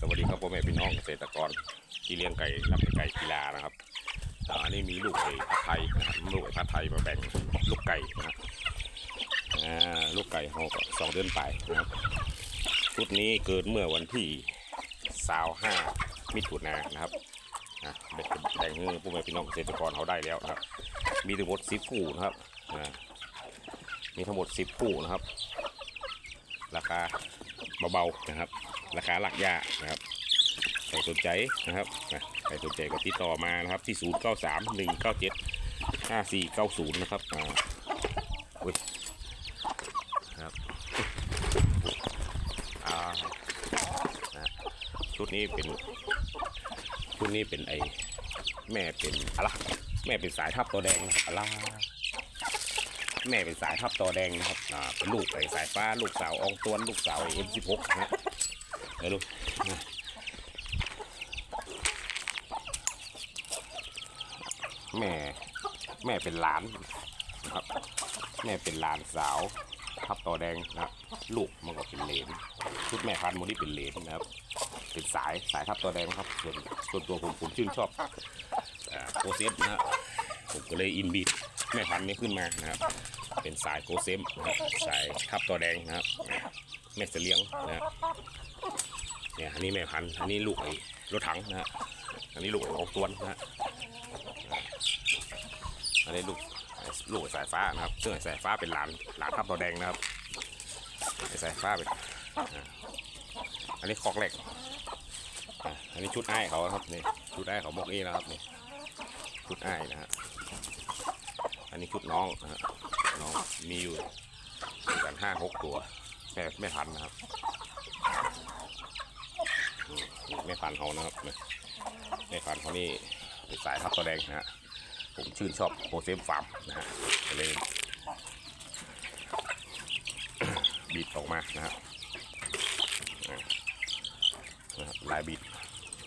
สวัสดีครับพ่อแม่พี่น้องเกษตรกรที่เลี้ยงไก่รักไก่กีฬานะครับอันนี้มีลูกไก่พัดไทยนะครับลูกไก่พัดไทยมาแบ่งลูกไก่นะครับอ่าลูกไก่เขาก็สองเดือนไปนะครับชุดนี้เกิดเมื่อวันที่สาวห้ามิถุนายนนะครับแบ่งแบ่งให้พ่อแม่พี่น้องเกษตรกรเขาได้แล้วนะครับ มีทั้งหมดสิบคู่นะครับมีทั้งหมดสิบคู่นะครับ ราคา เบาๆนะครับ ราคาหลักยานะครับใครสนใจนะครับใครสนใจก็ติดต่อมานะครับที่ 0 9 3 1 9 7 5 4 9 0 นะครับอ่าอุ้ยนะครับอ่านะชุดนี้เป็นชุดนี้เป็นไอแม่เป็นอะไรแม่เป็นสายทับตัวแดงอะไร แม่เป็นสายทับตัวแดงนะครับอ่าเป็นลูกไอสายฟ้าลูกสาวอองตวนลูกสาวเอ็มสิบหกนะฮะเดี๋ยวดูแม่แม่เป็นหลานนะครับ แม่เป็นหลานสาวทับต่อแดงนะครับลูกมันก็เป็นเหลนชุดแม่พันธุ์โมนี่เป็นเหลนนะครับ เป็นสายสายทับต่อแดงครับส่วนส่วนตัวผมผมชื่นชอบอ่าโกเซฟนะฮะผมก็เลยอินบีด แม่พันธุ์นี้ขึ้นมานะครับ เป็นสายโกเซมนะครับสายทับต่อแดงนะครับแม่เสลียงนะครับเนี่ยอันนี้แม่พันธุ์อันนี้ลูกไอ้รถถังนะฮะอันนี้ลูกไอ้อกตวนนะฮะอันนี้ลูกลูกสายฟ้านะครับซึ่งไอสายฟ้าเป็นหลานหลานทับตัวแดงนะครับไอสายฟ้าเป็นอันนี้คอกเหล็กอันนี้ชุดไอ้เขาครับนี่ชุดไอ้เขาบอกเองนะครับนี่ชุดไอ้นะฮะ อันนี้ชุดน้องนะฮะน้องมีอยู่กันห้าหกตัวแม่แม่พันนะครับอืมนี่แม่พันเขานะครับแม่พันเขานี่เป็นสายทับตัวแดงนะฮะผมชื่นชอบโปรเซมฟาร์มนะฮะเลยบีดออกมานะฮะอ่านะครับลายบีด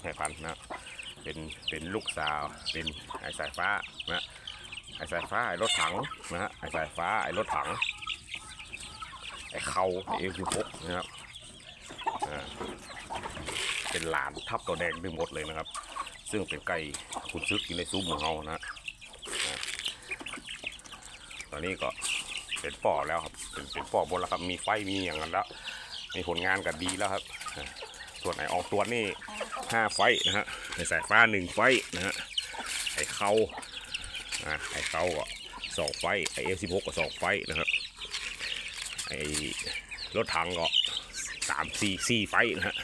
แม่พันธุ์นะ เป็น เป็นลูกสาว เป็นสายฟ้านะ อสายฟ้าไอ้รถถังนะฮะไอ้สายฟ้าไอ้รถถังไอ้เขาเอฟสิบหกนะครับเป็นหลานทับตัวแดงทั้งหมดเลยนะครับ ซึ่งเป็นไก่คุณซึกอยู่ในซุ้มของเรานะฮะตอนนี้ก็เป็นป่อแล้วครับเป็นเป็นป่อบนแล้วครับมีไฟมีอย่างนั้นแล้วมีผลงานกันดีแล้วครับส่วนไอออกตัวนี่ห้าไฟนะฮะไอสายฟ้าหนึ่งไฟนะฮะไอเขา อ่าไอเขาก็สองไฟไอเอสิบหกก็สองไฟนะครับไอรถถังก็สามสี่สี่ไฟนะฮะ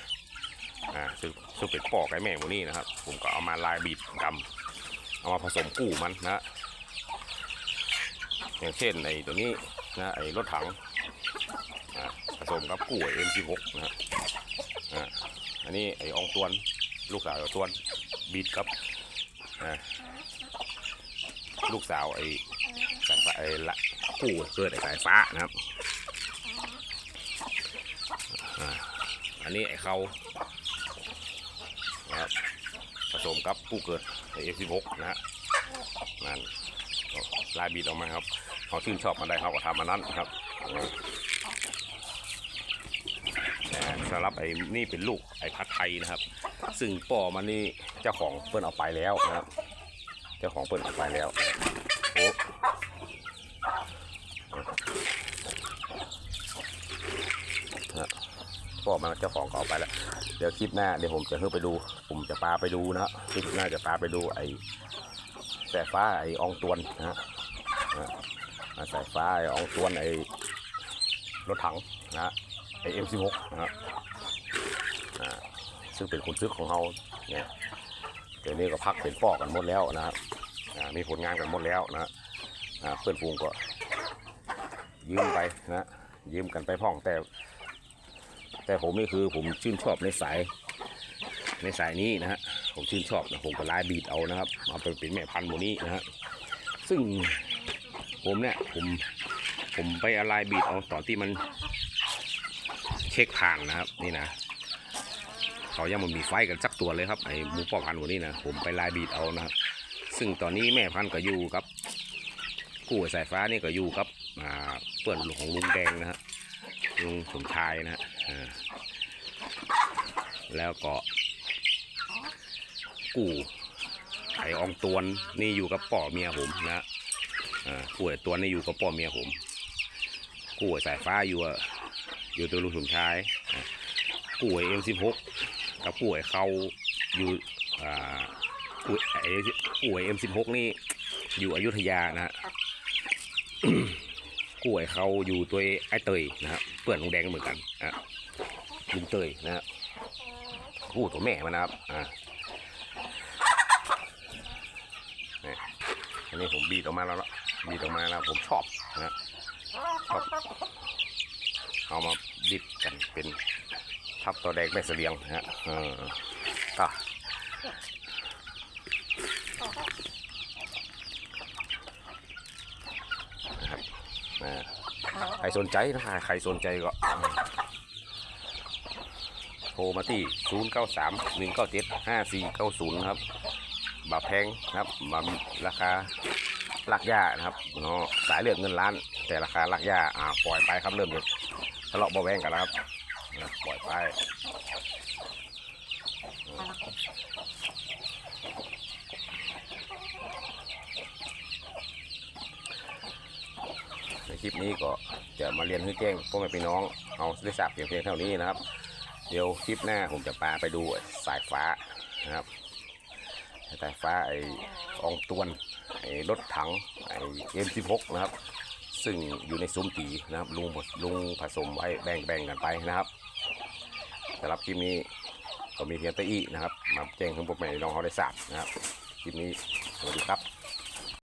อ่าซึ่งซึ่งเป็นป่อไก่แม่หมดนี่นะครับ ผมก็เอามาลายบีบดำเอามาผสมกู้มันนะฮะอย่างเช่นไอ้ตัวนี้นะไอ้รถถังอ่าผสมกับกู้เอ็มสิบหกนะฮะอ่าอันนี้ไอ้อองตวนลูกสาวตวนบีดกับอ่า ลูกสาวไอ้สายฟ้าไอ้ละกู้เกิดไอ้สายฟ้านะครับอ,อันนี้ไอ้เขานะครับผสมกับกู้เกิดไอ้เอ็มสิบหกนะฮะนั่นลายบีดออกมาครับเขาชื่นชอบมาได้เขาก็ทำมานั้นครับแต่สำหรับไอ้นี่เป็นลูกไอ้พัดไทยนะครับ ซึ่งป่อมันนี่เจ้าของเปิ้นเอาไปแล้วนะครับ เจ้าของเปิ้นเอาไปแล้วโอ้นะป่อมันเจ้าของก็เอาไปแล้ว เดี๋ยวคลิปหน้าเดี๋ยวผมจะเพิ่ไปดู ผมจะพาไปดูนะครับคลิปหน้าจะพาไปดูไอ้สายฟ้าไอ้อองตวนนะฮะอ่าอ่าสายฟ้าไอ้อองตวนไอ้รถถังนะฮะไอ้เอ็มสิบหกนะฮะซึ่งเป็นคนซึกของเราเนี่ย เดี๋ยวนี้ก็พักเป็นปอกกันหมดแล้วนะครับมีผลงานกันหมดแล้วนะฮะเพื่อนฟูงก็ยืมไปนะยืมกันไปพ่องแต่ แต่ผมนี่คือผมชื่นชอบในสายในสายนี้นะฮะผมชื่นชอบนะผมก็ไล่บีดเอานะครับเอาไปเป็นแม่พันธุ์โมนี้นะฮะซึ่งผมเนี่ยผมผมไปอะไรบีดเอาตอนที่มันเช็คผ่านนะครับนี่นะ เขายังมันมีไฟกันสักตัวเลยครับไอ้หมูปอพันธุ์โมนี้นะผมไปไล่บีดเอานะครับ ซึ่งตอนนี้แม่พันธุ์ก็อยู่กับกู้สายฟ้านี่ก็อยู่กับเพื่อนของลุงแดงนะฮะลุงสมชายนะฮะแล้วก็กู่ไออองตวนนี่อยู่กับป่อเมียผมนะกูไอตวนี่อยู่กับป่อเมียผมกูไอสายฟ้าอยู่อะอยู่ตัวลุงสมชายกูไอเอ็มสิบหก กับกูไอเขาอยู่อ่ากูไอกูไอเอ็มสิบหกนี่อยู่อยุธยานะฮะกูไอเขาอยู่ตัวไอเตยนะครับเพื่อนลุงแดงเหมือนกันอะลุงเตยนะครับกูตัวแม่มันนะครับอ่านี่อันนี้ผมบีดออกมาแล้วเนอะบีดออกมาแล้วผมชอบนะชอบเอามาบิดกันเป็น ทับตัวแดงแม่เสลียงนะฮะเออก็นะครับอ่าใครสนใจนะใครสนใจก็โทรมาที่ 0 9 3 1 9 7 5 4 9 0 ครับ บาแพงครับบาราคาหลักย่านะครับเนาะสายเลือดเงินล้าน แต่ราคาหลักย่าอ่าปล่อยไปครับเริ่มเลยทะเลาะเบาะแวงกันแล้วครับ นะปล่อยไปในคลิปนี้ก็จะมาเรียนให้แจ้งพ่อแม่พี่น้องเอาได้ทราบเพียงเพียงเท่านี้นะครับ เดี๋ยวคลิปหน้าผมจะพาไปดูสายฟ้านะครับสายฟ้าไอ้อองตวนไอ้รถถังไอ้เอ็มสิบหกนะครับ ซึ่งอยู่ในซุ้มตีนะครับลุงลุงผสมไว้แบ่งแบ่งกันไปนะครับสำหรับคลิปนี้ก็มีเพียงตะอี้นะครับ มาแจ้งให้พวกแม่พี่น้องเขาได้ทราบนะครับคลิปนี้สวัสดีครับ